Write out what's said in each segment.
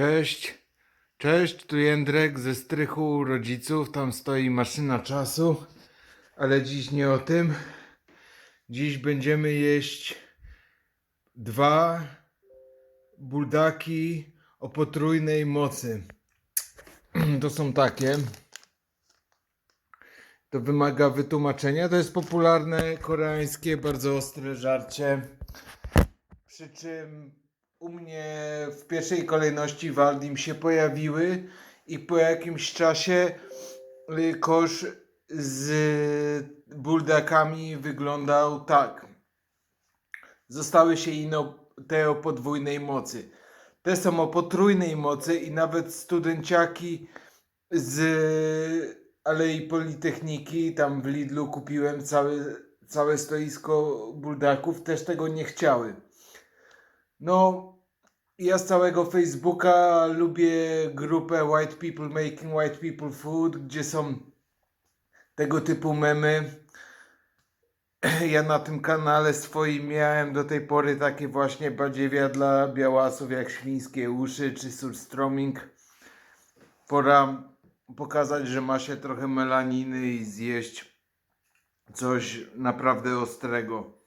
Cześć. Cześć, tu Jędrek ze strychu rodziców. Tam stoi maszyna czasu, ale dziś nie o tym. Dziś będziemy jeść dwa buldaki o potrójnej mocy. To są takie. To wymaga wytłumaczenia. To jest popularne koreańskie, bardzo ostre żarcie. Przy czym u mnie w pierwszej kolejności Waldim się pojawiły i po jakimś czasie y, kosz z buldakami wyglądał tak. Zostały się ino te o podwójnej mocy. Te są o potrójnej mocy i nawet studenciaki z Alei Politechniki, tam w Lidlu kupiłem całe, całe stoisko buldaków, też tego nie chciały. No, ja z całego Facebooka lubię grupę White People Making White People Food, gdzie są tego typu memy. Ja na tym kanale swoim miałem do tej pory takie właśnie badziewia dla białasów jak świńskie uszy czy surstroming. Pora pokazać, że ma się trochę melaniny i zjeść coś naprawdę ostrego.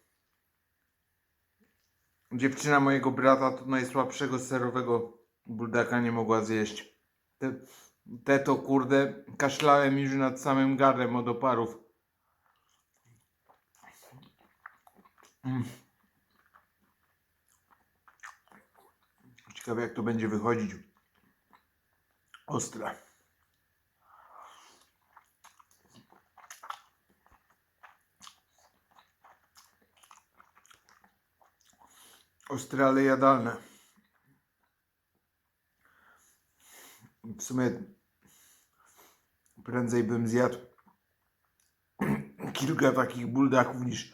Dziewczyna mojego brata to najsłabszego serowego buldaka nie mogła zjeść. Te, te to kurde kaszlałem już nad samym gardłem od oparów. Mm. Ciekawe jak to będzie wychodzić. Ostre. Ale jadalne. W sumie prędzej bym zjadł kilka takich buldaków niż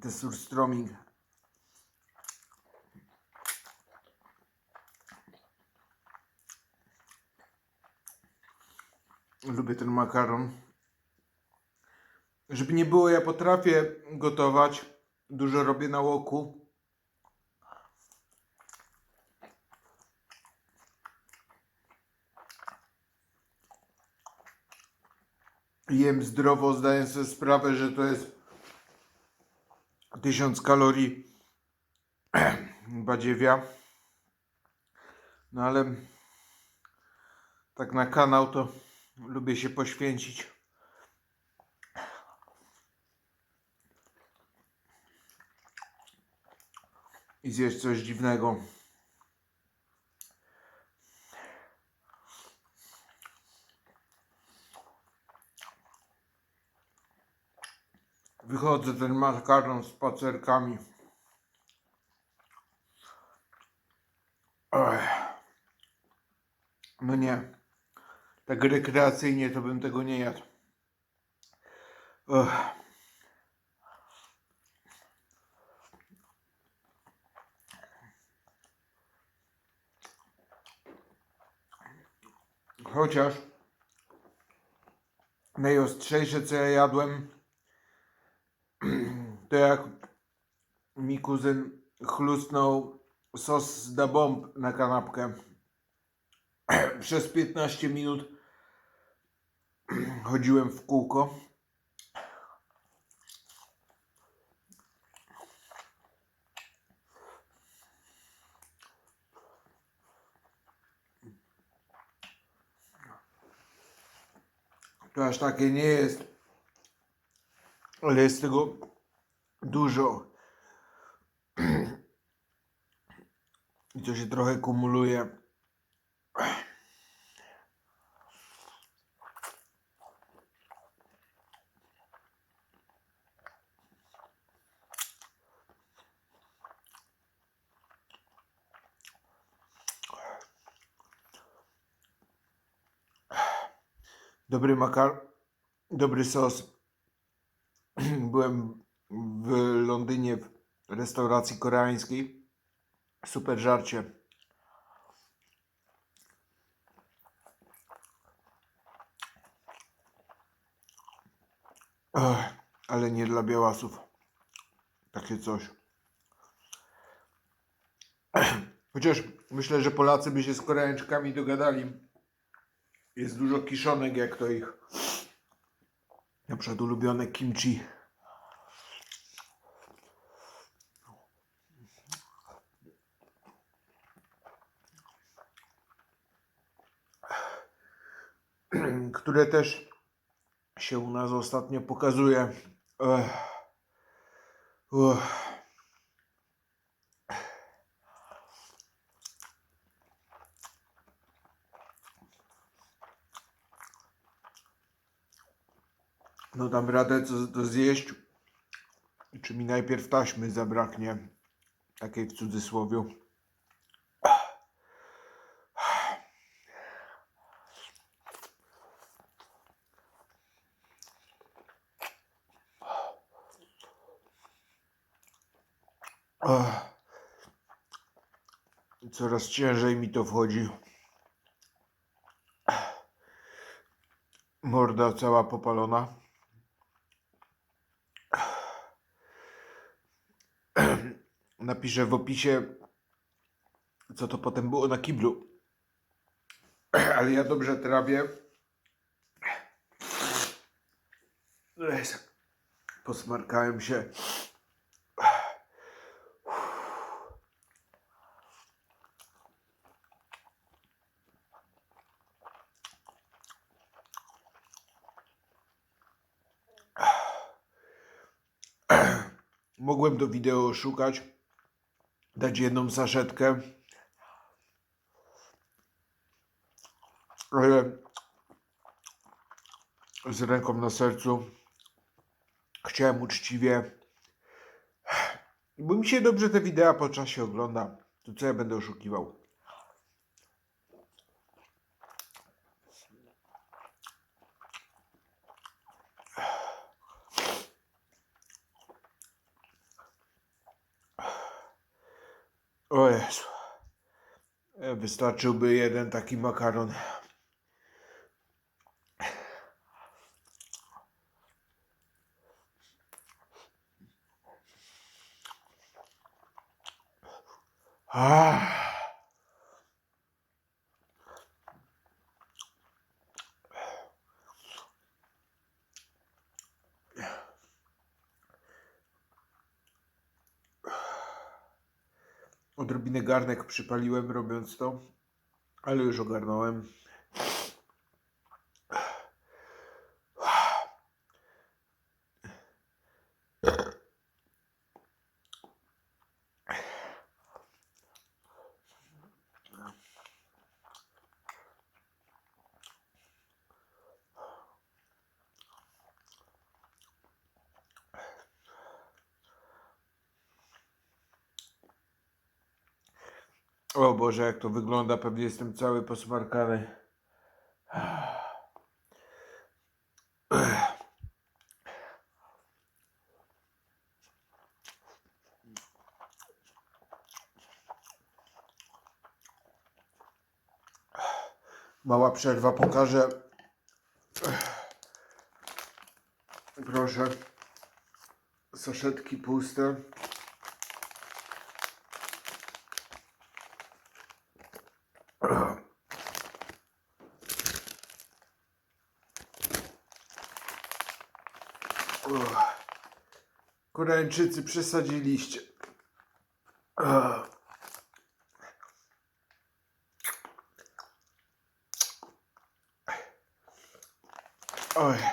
te surstroming. Lubię ten makaron. Żeby nie było, ja potrafię gotować. Dużo robię na łoku. Jem zdrowo, zdaję sobie sprawę, że to jest 1000 kalorii badziewia. No ale tak na kanał to lubię się poświęcić. I zjeść coś dziwnego. Wychodzę ten makaron z spacerkami. No nie. Tak rekreacyjnie to bym tego nie jadł. Chociaż najostrzejsze co ja jadłem to jak mi kuzyn chlusnął sos da bomb na kanapkę. Przez 15 minut chodziłem w kółko. To aż takie nie jest, ale jest tego dużo. I to się trochę kumuluje. Dobry makar, dobry sos. Byłem w Londynie w restauracji koreańskiej. Super żarcie. Ech, ale nie dla białasów. Takie coś. Chociaż myślę, że Polacy by się z Koreańczykami dogadali. Jest dużo kiszonek, jak to ich na przykład ulubione kimchi. Które też się u nas ostatnio pokazuje. Ech. Uff. No dam radę to, to zjeść. Czy mi najpierw taśmy zabraknie? Takiej w cudzysłowie. Ach. Coraz ciężej mi to wchodzi. Morda cała popalona. Napiszę w opisie, co to potem było na kiblu. Ale ja dobrze trawię. Posmarkałem się. Mogłem do wideo szukać, dać jedną saszetkę, ale z ręką na sercu chciałem uczciwie, bo mi się dobrze te wideo po czasie ogląda, to co ja będę oszukiwał. O Jezu. E, Wystarczyłby jeden taki makaron. Ah. Odrobinę garnek przypaliłem robiąc to, ale już ogarnąłem. O Boże, jak to wygląda, pewnie jestem cały posmarkany. Mała przerwa, pokażę. Proszę. Saszetki puste. Koreańczycy przesadziliście. Ugh. O Jezu.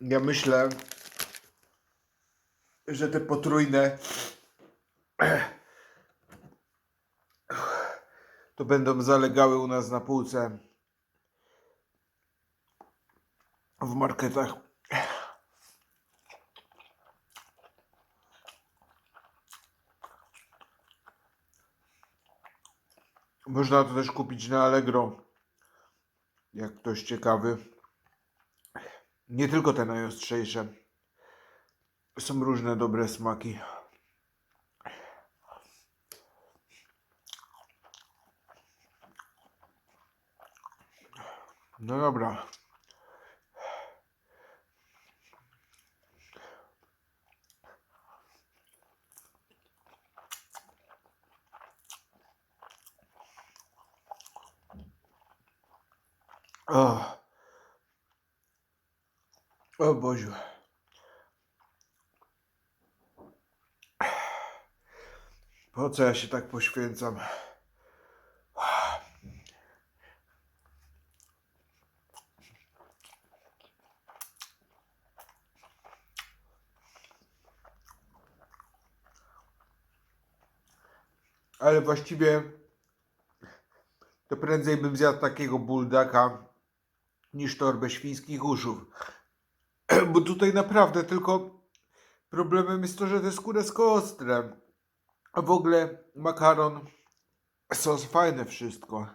Ja myślę, że te potrójne to będą zalegały u nas na półce w marketach. Można to też kupić na Allegro. Jak ktoś ciekawy. Nie tylko te najostrzejsze. Są różne dobre smaki. No dobra. O, o Boziu. Po co ja się tak poświęcam? Ale właściwie to prędzej bym zjadł takiego buldaka niż torbę świńskich uszów. Bo tutaj naprawdę tylko problemem jest to, że te skóresko ostre. A w ogóle makaron, sos fajne wszystko.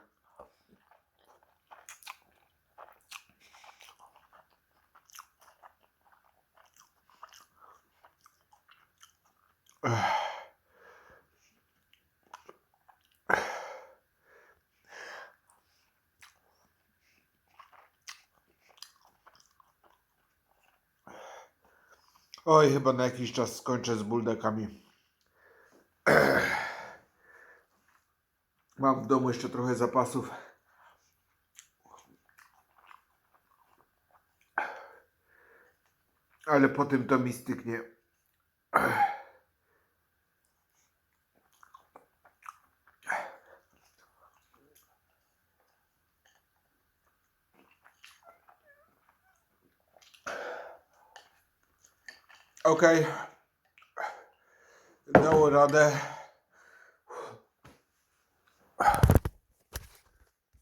Oj, chyba na jakiś czas skończę z buldakami. Mam w domu jeszcze trochę zapasów. Ale po tym to mi styknie. Okej. Dało radę.